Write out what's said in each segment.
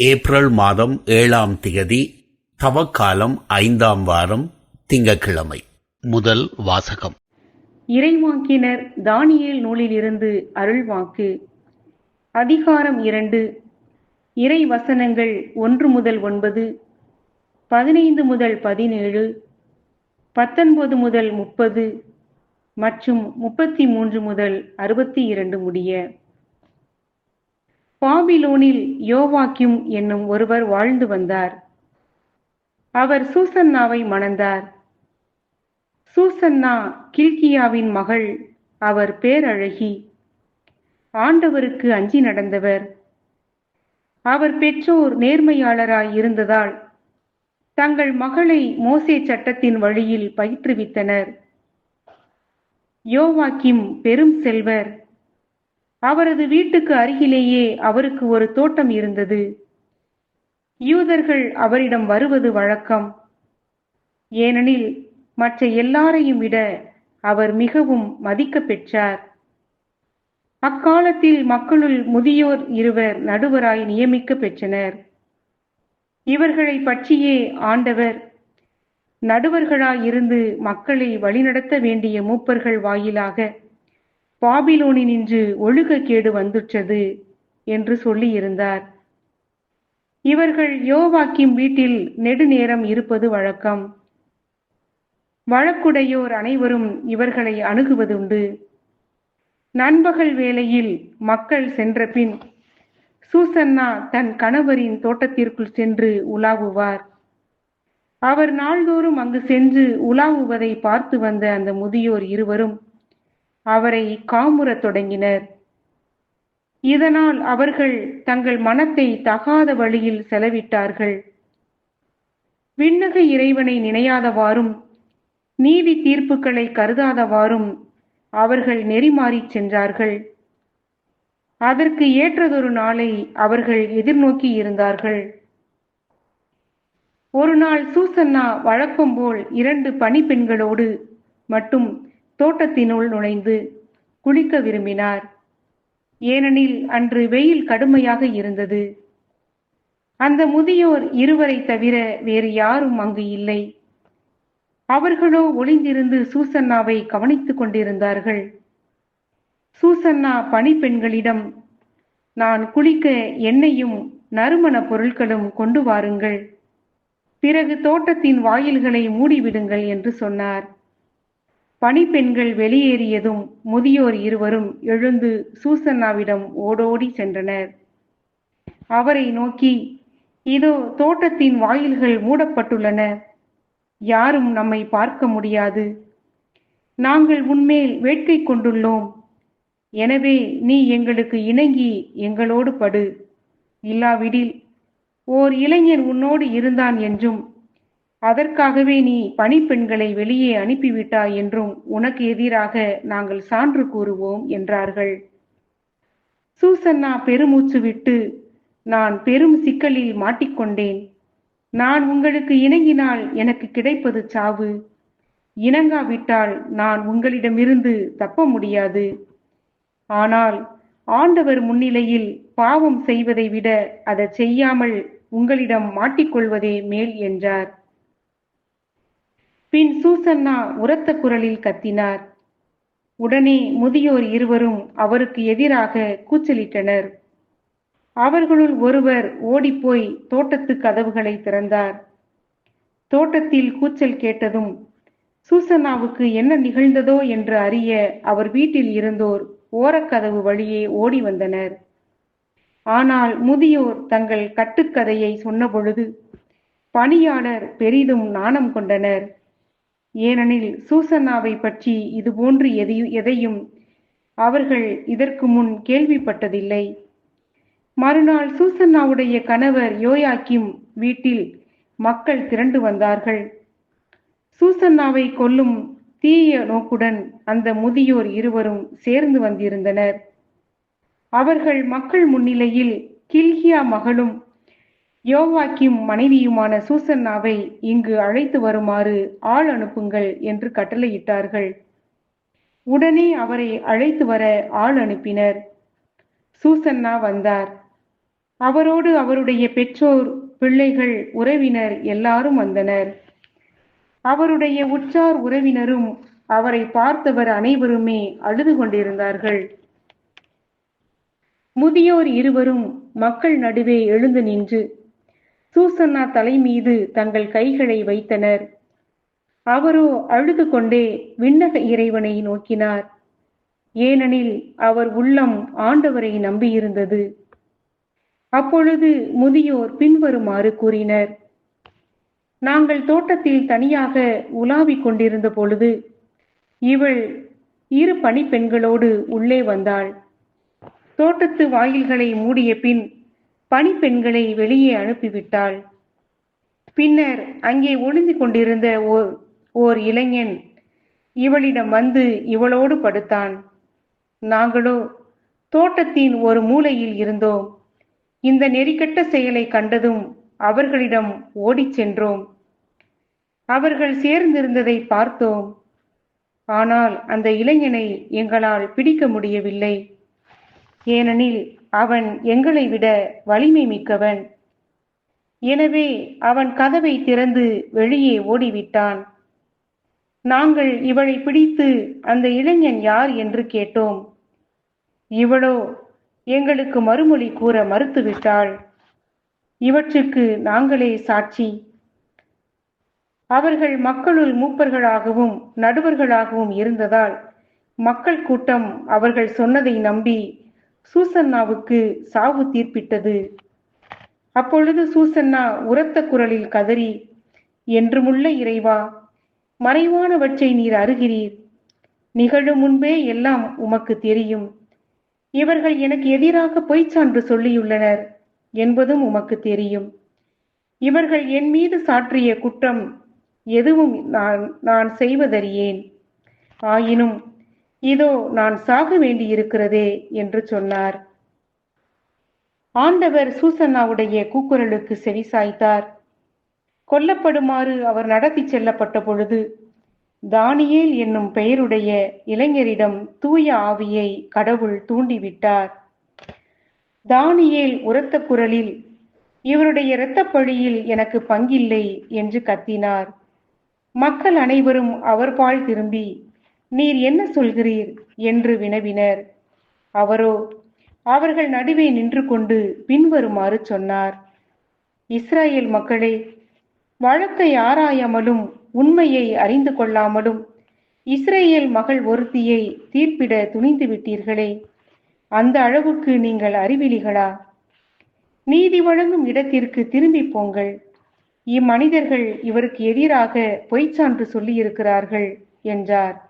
April மாதம் ஏழாம் திகதி தவக்காலம் ஐந்தாம் வாரம் திங்கட்கிழமை. முதல் வாசகம். இறைவாக்கினர் தானியேல் நூலிலிருந்து அருள்வாக்கு அதிகாரம் இரண்டு. இறை வசனங்கள் ஒன்று முதல் ஒன்பது பதினைந்து முதல் பதினேழு பத்தொன்பது முதல் முப்பது மற்றும் முப்பத்தி மூன்று முதல் அறுபத்தி இரண்டு முடிய. பாபிலோனில் யோவாக்கிம் என்னும் ஒருவர் வாழ்ந்து வந்தார். அவர் சூசன்னாவை மணந்தார். சூசன்னா கில்கியாவின் மகள் அவர் பேரழகி. ஆண்டவருக்கு அஞ்சி நடந்தவர். அவர் பெற்றோர் நேர்மையாளராய் இருந்ததால் தங்கள் மகளை மோசே சட்டத்தின் வழியில் பயிற்றுவித்தனர். யோவாக்கிம் பெரும் செல்வர். அவரது வீட்டுக்கு அருகிலேயே அவருக்கு ஒரு தோட்டம் இருந்தது. யூதர்கள் அவரிடம் வருவது வழக்கம். ஏனெனில் மற்ற எல்லாரையும் விட அவர் மிகவும் மதிக்க பெற்றார். அக்காலத்தில் மக்களுள் முதியோர் இருவர் நடுவராய் நியமிக்க பெற்றனர். இவர்களை பற்றியே ஆண்டவர் நடுவர்களாயிருந்து மக்களை வழிநடத்த வேண்டிய மூப்பர்கள் வாயிலாக பாபிலோனினின்று ஒழுக கேடு வந்துற்றது என்று சொல்லியிருந்தார். இவர்கள் யோவாக்கிம் வீட்டில் நெடுநேரம் இருப்பது வழக்கம். வழக்குடையோர் அனைவரும் இவர்களை அணுகுவதுண்டு. நண்பகல் வேளையில் மக்கள் சென்றபின் சூசன்னா தன் கணவரின் தோட்டத்திற்குள் சென்று உலாவுவார். அவர் நாள்தோறும் அங்கு சென்று உலாவுவதை பார்த்து வந்த அந்த முதியோர் இருவரும் அவரை காமுறத் தொடங்கினர். இதனால் அவர்கள் தங்கள் மனத்தை தகாத வழியில் செலவிட்டார்கள். விண்ணக இறைவனை நினையாதவாறும் நீதி தீர்ப்புகளை கருதாதவாறும் அவர்கள் நெறிமாறிச் சென்றார்கள். அதற்கு ஏற்றதொரு நாளை அவர்கள் எதிர்நோக்கி இருந்தார்கள். ஒரு நாள் சூசன்னா வழக்கம் போல் இரண்டு பணிப்பெண்களோடு மட்டும் தோட்டத்தினுள் நுழைந்து குளிக்க விரும்பினார். ஏனெனில் அன்று வெயில் கடுமையாக இருந்தது. அந்த முதியோர் இருவரை தவிர வேறு யாரும் அங்கு இல்லை. அவர்களோ ஒளிந்திருந்து சூசன்னாவை கவனித்துக் கொண்டிருந்தார்கள். சூசன்னா பணிப்பெண்களிடம் நான் குளிக்க எண்ணெயும் நறுமண பொருட்களும் கொண்டு வாருங்கள். பிறகு தோட்டத்தின் வாயில்களை மூடிவிடுங்கள் என்று சொன்னார். பணிப்பெண்கள் வெளியேறியதும் முதியோர் இருவரும் எழுந்து சூசன்னாவிடம் ஓடோடி சென்றனர். அவரை நோக்கி இதோ தோட்டத்தின் வாயில்கள் மூடப்பட்டுள்ளன. யாரும் நம்மை பார்க்க முடியாது. நாங்கள் உன்மேல் வேட்கை கொண்டுள்ளோம். எனவே நீ எங்களுக்கு இணங்கி எங்களோடு படு. இல்லாவிடில் ஓர் இளைஞன் உன்னோடு இருந்தான் என்றும் அதற்காகவே நீ பணிப்பெண்களை வெளியே அனுப்பிவிட்டாய் என்றும் உனக்கு எதிராக நாங்கள் சான்று கூறுவோம் என்றார்கள். சூசன்னா பெருமூச்சு விட்டு நான் பெரும் சிக்கலில் மாட்டிக்கொண்டேன். நான் உங்களுக்கு இணங்கினால் எனக்கு கிடைப்பது சாவு. இணங்காவிட்டால் நான் உங்களிடமிருந்து தப்ப முடியாது. ஆனால் ஆண்டவர் முன்னிலையில் பாவம் செய்வதை விட அதை செய்யாமல் உங்களிடம் மாட்டிக்கொள்வதே மேல் என்றார். பின் சூசன்னா உரத்த குரலில் கத்தினார். உடனே முதியோர் இருவரும் அவருக்கு எதிராக கூச்சலிட்டனர். அவர்களுள் ஒருவர் ஓடிப்போய் தோட்டத்து கதவுகளை திறந்தார். தோட்டத்தில் கூச்சல் கேட்டதும் சூசன்னாவுக்கு என்ன நிகழ்ந்ததோ என்று அறிய அவர் வீட்டில் இருந்தோர் ஓரக்கதவு வழியே ஓடி வந்தனர். ஆனால் முதியோர் தங்கள் கட்டுக்கதையை சொன்னபொழுது பணியாளர் பெரிதும் நாணம் கொண்டனர். ஏனெனில் சூசன்னாவை பற்றி இதுபோன்று எதையும் எதையும் அவர்கள் இதற்கு முன் கேள்விப்பட்டதில்லை. மறுநாள் சூசன்னாவுடைய கணவர் யோயாக்கிம் வீட்டில் மக்கள் திரண்டு வந்தார்கள். சூசன்னாவை கொல்லும் தீய நோக்குடன் அந்த முதியோர் இருவரும் சேர்ந்து வந்திருந்தனர். அவர்கள் மக்கள் முன்னிலையில் கில்கியா மகளும் யோவாக்கிம் மனைவியுமான சூசன்னாவை இங்கு அழைத்து வருமாறு ஆள் அனுப்புங்கள் என்று கட்டளையிட்டார்கள். உடனே அவரை அழைத்து வர ஆள் அனுப்பினர். சூசன்னா வந்தார். அவரோடு அவருடைய பெற்றோர் பிள்ளைகள் உறவினர் எல்லாரும் வந்தனர். அவருடைய உற்றார் உறவினரும் அவரை பார்த்தவர் அனைவருமே அழுது கொண்டிருந்தார்கள். முதியோர் இருவரும் மக்கள் நடுவே எழுந்து நின்று சூசன்னா தலை மீது தங்கள் கைகளை வைத்தனர். அவரோ அழுது கொண்டே விண்ணக இறைவனை நோக்கினார். ஏனெனில் அவர் உள்ளம் ஆண்டவரை நம்பியிருந்தது. அப்பொழுது முதியோர் பின்வருமாறு கூறினர் நாங்கள் தோட்டத்தில் தனியாக உலாவிக் கொண்டிருந்த பொழுது இவள் இரு பணிப்பெண்களோடு உள்ளே வந்தாள். தோட்டத்து வாயில்களை மூடிய பின் பணிப்பெண்களை வெளியே அனுப்பிவிட்டாள். பின்னர் அங்கே ஒளிந்து கொண்டிருந்த ஓர் ஓர் இளைஞன் இவளிடம் வந்து இவளோடு படுத்தான். நாங்களோ தோட்டத்தின் ஒரு மூலையில் இருந்தோம். இந்த நெறிக்கட்ட செயலை கண்டதும் அவர்களிடம் ஓடிச் சென்றோம். அவர்கள் சேர்ந்திருந்ததை பார்த்தோம். ஆனால் அந்த இளைஞனை எங்களால் பிடிக்க முடியவில்லை. ஏனெனில் அவன் எங்களை விட வலிமை மிக்கவன். எனவே அவன் கதவை திறந்து வெளியே ஓடிவிட்டான். நாங்கள் இவளை பிடித்து அந்த இளைஞன் யார் என்று கேட்டோம். இவளோ எங்களுக்கு மறுமொழி கூற மறுத்துவிட்டாள். இவற்றுக்கு நாங்களே சாட்சி. அவர்கள் மக்களுள் மூப்பர்களாகவும் நடுவர்களாகவும் இருந்ததால் மக்கள் கூட்டம் அவர்கள் சொன்னதை நம்பி சூசன்னாவுக்கு சாவு தீர்ப்பிட்டது. அப்பொழுது சூசன்னா உரத்த குரலில் கதறி என்றுமுள்ள இறைவா மறைவானவற்றை நீர் அருகிறீர். நிகழும் முன்பே எல்லாம் உமக்கு தெரியும். இவர்கள் எனக்கு எதிராக பொய்ச்சான்று சொல்லியுள்ளனர் என்பதும் உமக்கு தெரியும். இவர்கள் என் மீது சாற்றிய குற்றம் எதுவும் நான் நான் செய்வதறியேன். ஆயினும் இதோ நான் சாக வேண்டியிருக்கிறதே என்று சொன்னார். ஆண்டவர் சூசன்னாவுடைய கூக்குரலுக்கு செவிசாய்த்தார் கொல்லப்படுமாறு அவர் நடத்தி செல்லப்பட்ட பொழுது தானியேல் என்னும் பெயருடைய இளைஞரிடம் தூய ஆவியை கடவுள் தூண்டிவிட்டார். தானியேல் உரத்த குரலில் இவருடைய இரத்தப்பழியில் எனக்கு பங்கில்லை என்று கத்தினார். மக்கள் அனைவரும் அவர்பால் திரும்பி நீர் என்ன சொல்கிறீர்? என்று வினவினர். அவரோ அவர்கள் நடுவே நின்று கொண்டு பின்வருமாறு சொன்னார். இஸ்ராயேல் மக்களே வழக்கை ஆராயாமலும் உண்மையை அறிந்து கொள்ளாமலும் இஸ்ரேல் மகள் ஒருத்தியை தீர்ப்பிட துணிந்து விட்டீர்களே அந்த அளவுக்கு நீங்கள் அறிவிலிகளா? நீதி வழங்கும் இடத்திற்கு திரும்பி போங்கள். இம்மனிதர்கள் இவருக்கு எதிராக பொய்ச்சான்று சொல்லியிருக்கிறார்கள் என்றார்.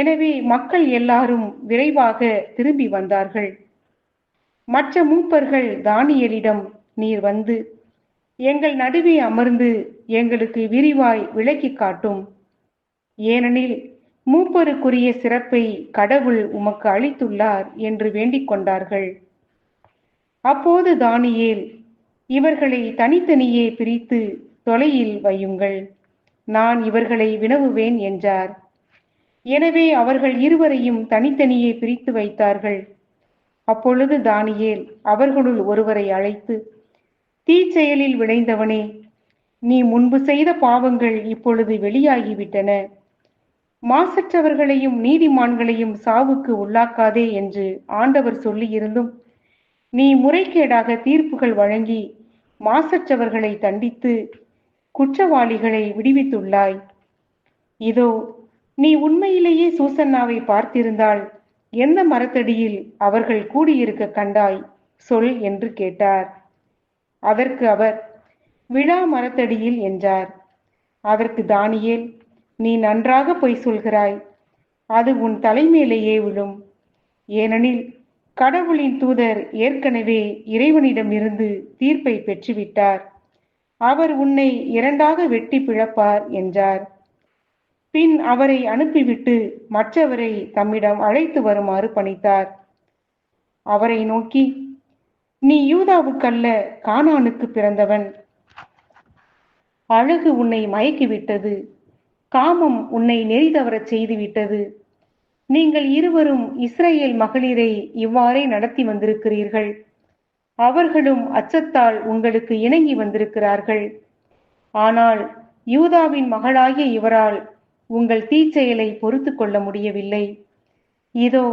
எனவே மக்கள் எல்லாரும் விரைவாக திரும்பி வந்தார்கள். மற்ற மூப்பர்கள் தானியலிடம் நீர் வந்து எங்கள் நடுவே அமர்ந்து எங்களுக்கு விரிவாய் விளக்கி காட்டும். ஏனெனில் மூப்பருக்குரிய சிறப்பை கடவுள் உமக்கு அளித்துள்ளார் என்று வேண்டிக் கொண்டார்கள். அப்போது தானியேல் இவர்களை தனித்தனியே பிரித்து தொலையில் வையுங்கள். நான் இவர்களை வினவுவேன் என்றார். எனவே அவர்கள் இருவரையும் தனித்தனியே பிரித்து வைத்தார்கள். அப்பொழுது தானியேல் அவர்களுள் ஒருவரை அழைத்து தீச்செயலில் விளைந்தவனே நீ முன்பு செய்த பாவங்கள் இப்பொழுது வெளியாகிவிட்டன. மாசற்றவர்களையும் நீதிமான்களையும் சாவுக்கு உள்ளாக்காதே என்று ஆண்டவர் சொல்லியிருந்தும் நீ முறைகேடாக தீர்ப்புகள் வழங்கி மாசற்றவர்களை தண்டித்து குற்றவாளிகளை விடுவித்துள்ளாய். இதோ நீ உண்மையிலேயே சூசன்னாவை பார்த்திருந்தால் எந்த மரத்தடியில் அவர்கள் கூடியிருக்க கண்டாய்? சொல் என்று கேட்டார். அதற்கு அவர் விழா மரத்தடியில் என்றார். அதற்கு தானியேல் நீ நன்றாக பொய் சொல்கிறாய். அது உன் தலைமேலேயே விழும். ஏனெனில் கடவுளின் தூதர் ஏற்கனவே இறைவனிடமிருந்து தீர்ப்பை பெற்றுவிட்டார். அவர் உன்னை இரண்டாக வெட்டி பிழப்பார் என்றார். பின் அவரை அனுப்பிவிட்டு மற்றவரை தம்மிடம் அழைத்து வருமாறு பணித்தார். அவரை நோக்கி நீ யூதாவுக்கல்ல கானானுக்கு பிறந்தவன். அழகு உன்னை மயக்கிவிட்டது. காமம் உன்னை நெறி தவறச் செய்துவிட்டது. நீங்கள் இருவரும் இஸ்ரேல் மகளிரை இவ்வாறே நடத்தி வந்திருக்கிறீர்கள். அவர்களும் அச்சத்தால் உங்களுக்கு இணங்கி வந்திருக்கிறார்கள். ஆனால் யூதாவின் மகளாகிய இவரால் உங்கள் தீச்செயலை பொறுத்து கொள்ள முடியவில்லை. இதோ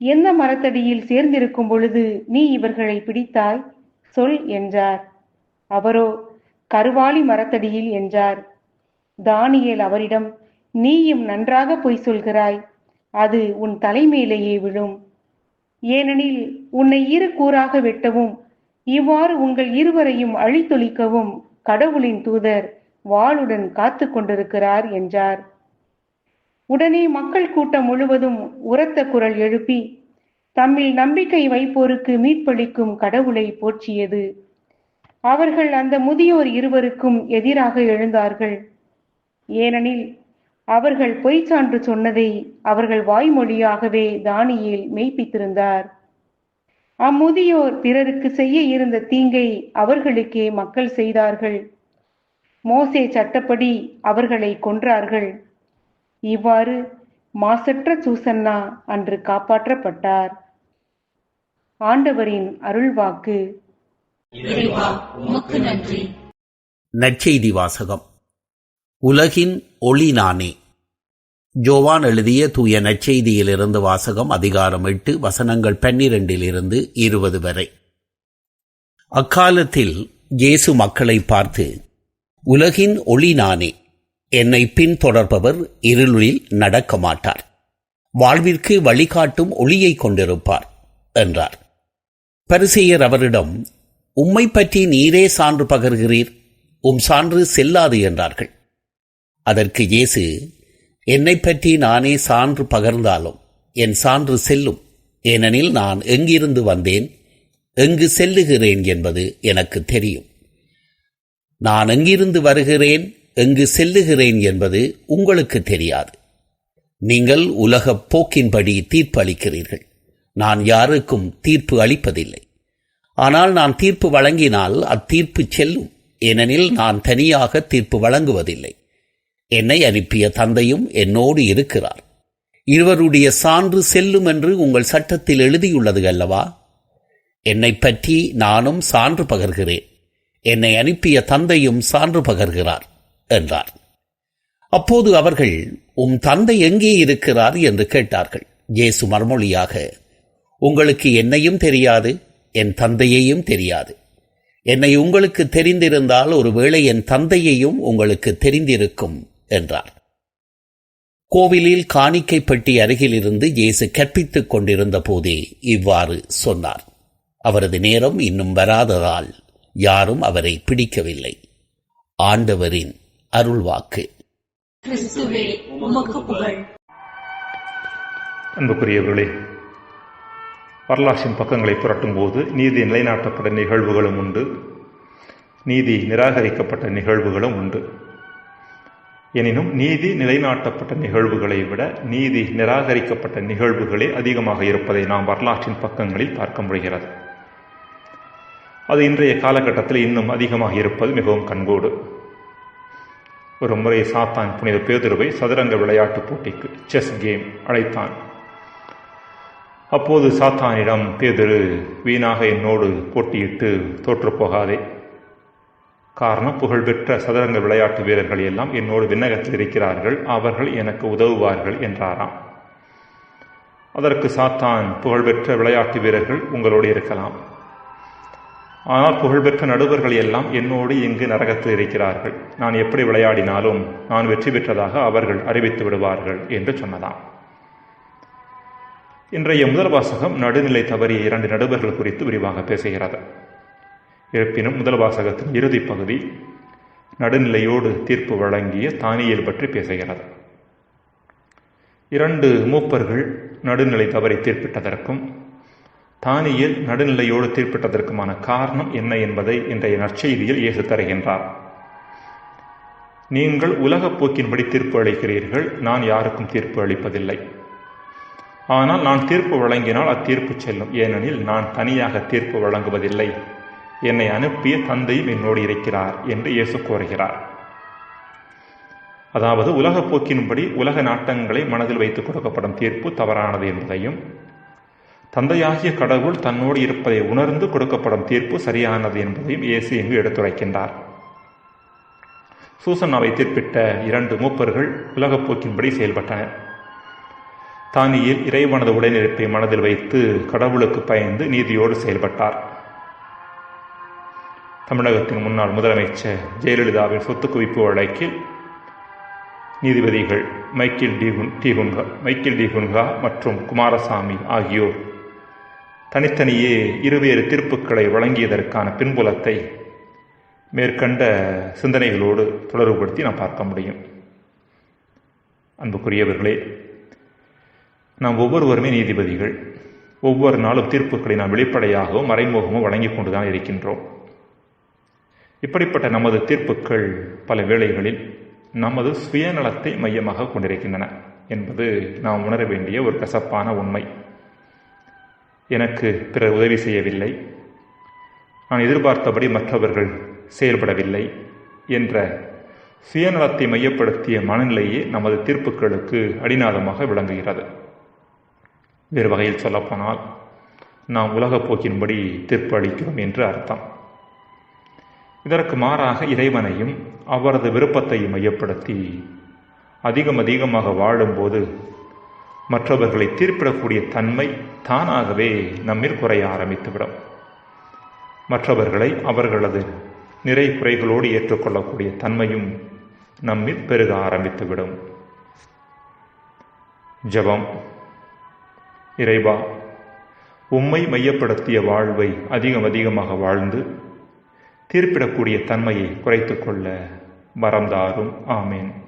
எந்த மரத்தடியில் சேர்ந்திருக்கும் பொழுது நீ இவர்களை பிடித்தாய்? சொல் என்றார். அவரோ கருவாளி மரத்தடியில் என்றார். தானியேல் அவரிடம் நீயும் நன்றாக பொய் சொல்கிறாய். அது உன் தலைமேலேயே விழும். ஏனெனில் உன்னை இரு கூறாக வெட்டவும் இவ்வாறு உங்கள் இருவரையும் அழித்தொழிக்கவும் கடவுளின் தூதர் வாளுடன் காத்து கொண்டிருக்கிறார் என்றார். உடனே மக்கள் கூட்டம் முழுவதும் உரத்த குரல் எழுப்பி தம்மில் நம்பிக்கை வைப்போருக்கு மீட்பளிக்கும் கடவுளை போற்றியது. அவர்கள் அந்த முதியோர் இருவருக்கும் எதிராக எழுந்தார்கள். ஏனெனில் அவர்கள் பொய்ச் சான்று சொன்னதை அவர்கள் வாய்மொழியாகவே தானியில் மெய்ப்பித்திருந்தார். அம்முதியோர் பிறருக்கு செய்ய இருந்த தீங்கை அவர்களுக்கே மக்கள் செய்தார்கள். மோசே சட்டப்படி அவர்களை கொன்றார்கள். இவ்வாறு மாசற்ற சூசன்னா அன்று காப்பாற்றப்பட்டார். ஆண்டவரின் அருள்வாக்கு. நற்செய்தி வாசகம். உலகின் ஒளி நானே ஜோவான் எழுதிய தூய நற்செய்தியிலிருந்து வாசகம் அதிகாரம் எட்டு வசனங்கள் பன்னிரண்டிலிருந்து இருபது வரை. அக்காலத்தில் இயேசு மக்களை பார்த்து உலகின் ஒளி நானே என்னை பின்தொடர்பவர் இருளில் நடக்க மாட்டார் வாழ்விற்கு வழிகாட்டும் ஒளியை கொண்டிருப்பார் என்றார். பரிசெயர் அவரிடம் உம்மை பற்றி நீரே சான்று பகர்கிறீர் உம் சான்று செல்லாது என்றார்கள். அதற்கு இயேசு என்னை பற்றி நானே சான்று பகர்ந்தாலும் என் சான்று செல்லும். ஏனெனில் நான் எங்கிருந்து வந்தேன் எங்கு செல்லுகிறேன் என்பது எனக்கு தெரியும். நான் எங்கிருந்து வருகிறேன் எங்கு செல்லுகிறேன் என்பது உங்களுக்கு தெரியாது. நீங்கள் உலகப் போக்கின்படி தீர்ப்பு அளிக்கிறீர்கள் நான் யாருக்கும் தீர்ப்பு அளிப்பதில்லை. ஆனால் நான் தீர்ப்பு வழங்கினால் அத்தீர்ப்பு செல்லும். ஏனெனில் நான் தனியாக தீர்ப்பு வழங்குவதில்லை. என்னை அனுப்பிய தந்தையும் என்னோடு இருக்கிறார். இருவருடைய சான்று செல்லும் என்று உங்கள் சட்டத்தில் எழுதியுள்ளது அல்லவா? என்னை பற்றி நானும் சான்று பகர்கிறேன். என்னை அனுப்பிய தந்தையும் சான்று பகர்கிறார். என்றார். அப்போது அவர்கள் உம் தந்தை எங்கே இருக்கிறார்? என்று கேட்டார்கள். இயேசு மறுமொழியாக உங்களுக்கு என்னையும் தெரியாது என் தந்தையையும் தெரியாது. என்னை உங்களுக்கு தெரிந்திருந்தால் ஒருவேளை என் தந்தையையும் உங்களுக்கு தெரிந்திருக்கும் என்றார். கோவிலில் காணிக்கை பெட்டி அருகிலிருந்து இயேசு கற்பித்துக் கொண்டிருந்த போதே இவ்வாறு சொன்னார். அவரது நேரம் இன்னும் வராததால் யாரும் அவரை பிடிக்கவில்லை. ஆண்டவரின் அருள்வாக்கு. கிறிஸ்துவே உமக்கு புகழ். அன்புக்குரியவர்களே வரலாற்றின் பக்கங்களை புரட்டும் போது நீதி நிலைநாட்டப்பட்ட நிகழ்வுகளும் உண்டு. நீதி நிராகரிக்கப்பட்ட நிகழ்வுகளும் உண்டு. எனினும் நீதி நிலைநாட்டப்பட்ட நிகழ்வுகளை விட நீதி நிராகரிக்கப்பட்ட நிகழ்வுகளே அதிகமாக இருப்பதை நாம் வரலாற்றின் பக்கங்களில் பார்க்க முடிகிறது. அது இன்றைய காலகட்டத்தில் இன்னும் அதிகமாக இருப்பது மிகவும் கண்கூடு. ஒரு முறை சாத்தான் புனித பேதுருவை சதுரங்க விளையாட்டுப் போட்டிக்கு செஸ் கேம் அழைத்தான். அப்போது சாத்தானிடம் பேதுரு வீணாக என்னோடு போட்டியிட்டு தோற்றுப் போகாதே. காரணம் புகழ்பெற்ற சதுரங்க விளையாட்டு வீரர்கள் எல்லாம் என்னோடு விண்ணகத்தில் இருக்கிறார்கள். அவர்கள் எனக்கு உதவுவார்கள் என்றாராம். அதற்கு சாத்தான் புகழ்பெற்ற விளையாட்டு வீரர்கள் உங்களோடு இருக்கலாம். ஆனால் புகழ்பெற்ற நடுவர்கள் எல்லாம் என்னோடு இங்கு நரகத்தில் இருக்கிறார்கள். நான் எப்படி விளையாடினாலும் நான் வெற்றி பெற்றதாக அவர்கள் அறிவித்து விடுவார்கள் என்று சொன்னதாம். இன்றைய முதல் வாசகம் நடுநிலை தவறிய இரண்டு நடுவர்கள் குறித்து விரிவாக பேசுகிறது. இருப்பினும் முதல் வாசகத்தின் இறுதிப் பகுதி நடுநிலையோடு தீர்ப்பு வழங்கிய தானியல் பற்றி பேசுகிறது. இரண்டு மூப்பர்கள் நடுநிலை தவறி தீர்ப்பிட்டதற்கும் தானியல் நடுநிலையோடு தீர்ப்பிட்டதற்குமான காரணம் என்ன என்பதை இன்றைய நற்செய்தியில் இயேசு தருகின்றார். நீங்கள் உலகப் போக்கின்படி தீர்ப்பு அளிக்கிறீர்கள் நான் யாருக்கும் தீர்ப்பு அளிப்பதில்லை. ஆனால் நான் தீர்ப்பு வழங்கினால் அத்தீர்ப்பு செல்லும். ஏனெனில் நான் தனியாக தீர்ப்பு வழங்குவதில்லை. என்னை அனுப்பிய தந்தையும் என்னோடு இருக்கிறார் என்று இயேசு கூறுகிறார். அதாவது உலகப் போக்கின்படி உலக நாட்டங்களை மனதில் வைத்து கொடுக்கப்படும் தீர்ப்பு தவறானது என்பதையும் தந்தையாகிய கடவுள் தன்னோடு இருப்பதை உணர்ந்து கொடுக்கப்படும் தீர்ப்பு சரியானது என்பதையும் இயேசு இங்கு எடுத்துரைக்கின்றார். சூசனாவை தீர்ப்பிட்ட இரண்டு மூப்பர்கள் உலகப் போக்கின்படி செயல்பட்டனர். தானியில் இறைவனது உடனிருப்பை மனதில் வைத்து கடவுளுக்கு பயந்து நீதியோடு செயல்பட்டார். தமிழகத்தின் முன்னாள் முதலமைச்சர் ஜெயலலிதாவின் சொத்து குவிப்பு வழக்கில் நீதிபதிகள் மைக்கேல் டிகுன் டிகுன்கா மைக்கேல் டிகுன்கா மற்றும் குமாரசாமி ஆகியோர் தனித்தனியே இருவேறு தீர்ப்புகளை வழங்கியதற்கான பின்புலத்தை மேற்கண்ட சிந்தனைகளோடு தொடர்புபடுத்தி நாம் பார்க்க முடியும். அன்புக்குரியவர்களே நாம் ஒவ்வொருவருமே நீதிபதிகள். ஒவ்வொரு நாளும் தீர்ப்புகளை நாம் வெளிப்படையாகவும் மறைமுகமும் வழங்கி கொண்டுதான் இருக்கின்றோம். இப்படிப்பட்ட நமது தீர்ப்புகள் பல வேளைகளில் நமது சுயநலத்தை மையமாக கொண்டிருக்கின்றன என்பது நாம் உணர வேண்டிய ஒரு கசப்பான உண்மை. எனக்கு பிறர் உதவி செய்யவில்லை. நான் எதிர்பார்த்தபடி மற்றவர்கள் செயல்படவில்லை என்ற சுயநலத்தை மையப்படுத்திய மனநிலையே நமது தீர்ப்புகளுக்கு அடிநாதமாக விளங்குகிறது. வேறு வகையில் சொல்லப்போனால் நாம் உலகப் போக்கின்படி தீர்ப்பு அளிக்கிறோம் என்று அர்த்தம். இதற்கு மாறாக இறைவனையும் அவரது விருப்பத்தையும் மையப்படுத்தி அதிகம் அதிகமாக வாழும்போது மற்றவர்களை தீர்ப்பிடக்கூடிய தன்மை தானாகவே நம்மில் குறைய ஆரம்பித்துவிடும். மற்றவர்களை அவர்களது நிறை குறைகளோடு ஏற்றுக்கொள்ளக்கூடிய தன்மையும் நம்மில் பெருக ஆரம்பித்துவிடும். ஜபம். இறைவா உம்மை மையப்படுத்திய வாழ்வை அதிகம் அதிகமாக வாழ்ந்து தீர்ப்பிடக்கூடிய தன்மையை குறைத்துக்கொள்ள வரம்தாரும் ஆமேன்.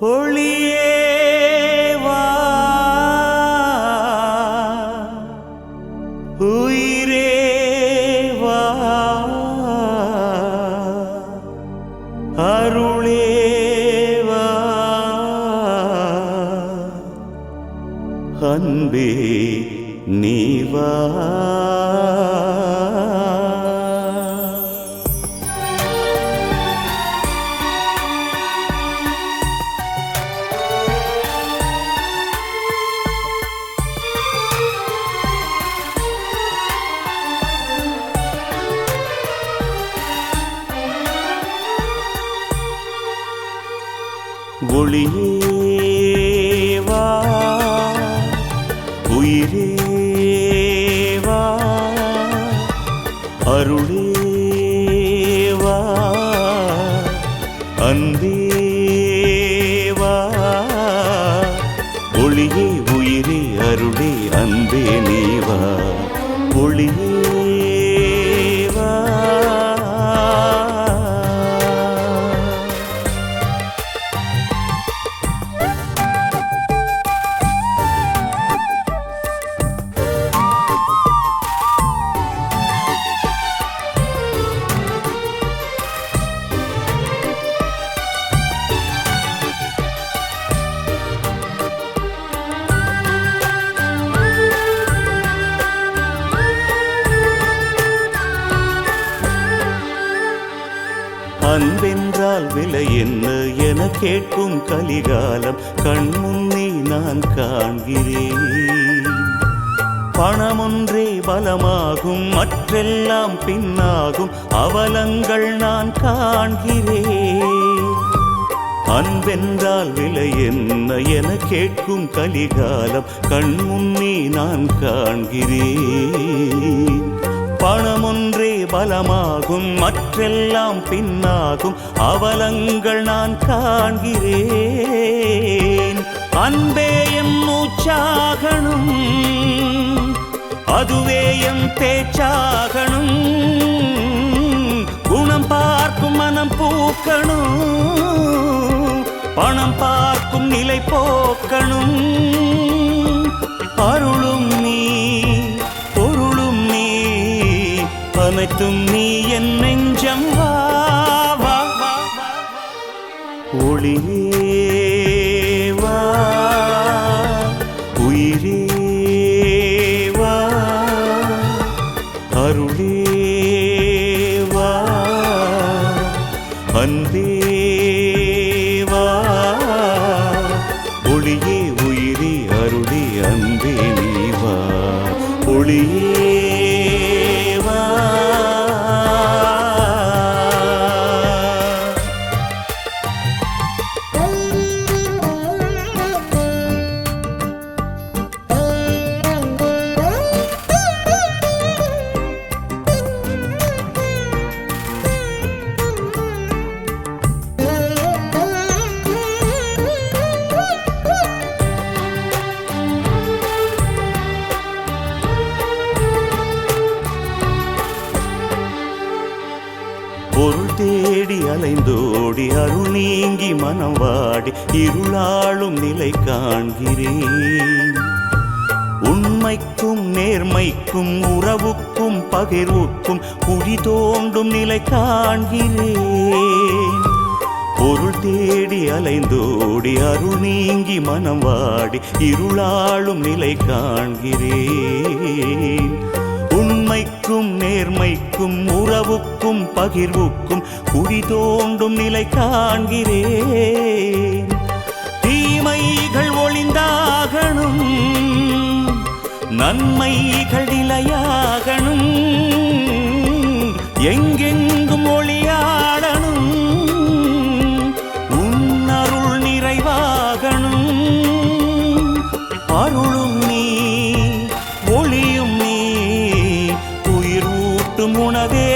ஒளியே வா. உயிரே வா. அருளே வா. அன்பே நீ வா. காண்கிறேன் பணமொன்றே பலமாகும் மற்றெல்லாம் பின்னாகும் அவலங்கள் நான் காண்கிறேன். அன்பென்றால் விலை என்ன என கேட்கும் கலிகாலம் கண்முன்னே நான் காண்கிறேன். பணமொன்றே பலமாகும் மற்றெல்லாம் பின்னாகும் அவலங்கள் நான் காண்கிறேன். அன்பே எம் மூச்சாகணும். அதுவே எம் பேச்சாகணும். குணம் பார்க்கும் மனம் பூக்கணும். பணம் பார்க்கும் நிலை போக்கணும். அருளும் நீ பொருளும் நீ அனைத்தும் நீ. தோண்டும் நிலை காண்கிறேன். பொருள் தேடி அலைந்தோடி அருள் நீங்கி மனம் வாடி இருளாளும் நிலை காண்கிறேன். உண்மைக்கும் நேர்மைக்கும் உறவுக்கும் பகிர்வுக்கும் குழி தோண்டும் நிலை காண்கிறேன். தீமைகள் ஒளிந்தாகணும் நன்மைகள் நிலையாகணும். எங்கெங்கும் ஒளியாடணும். உன்னருள் நிறைவாகணும். அருளும் நீ ஒளியும் நீ உயிர் ஊட்டும் உணவே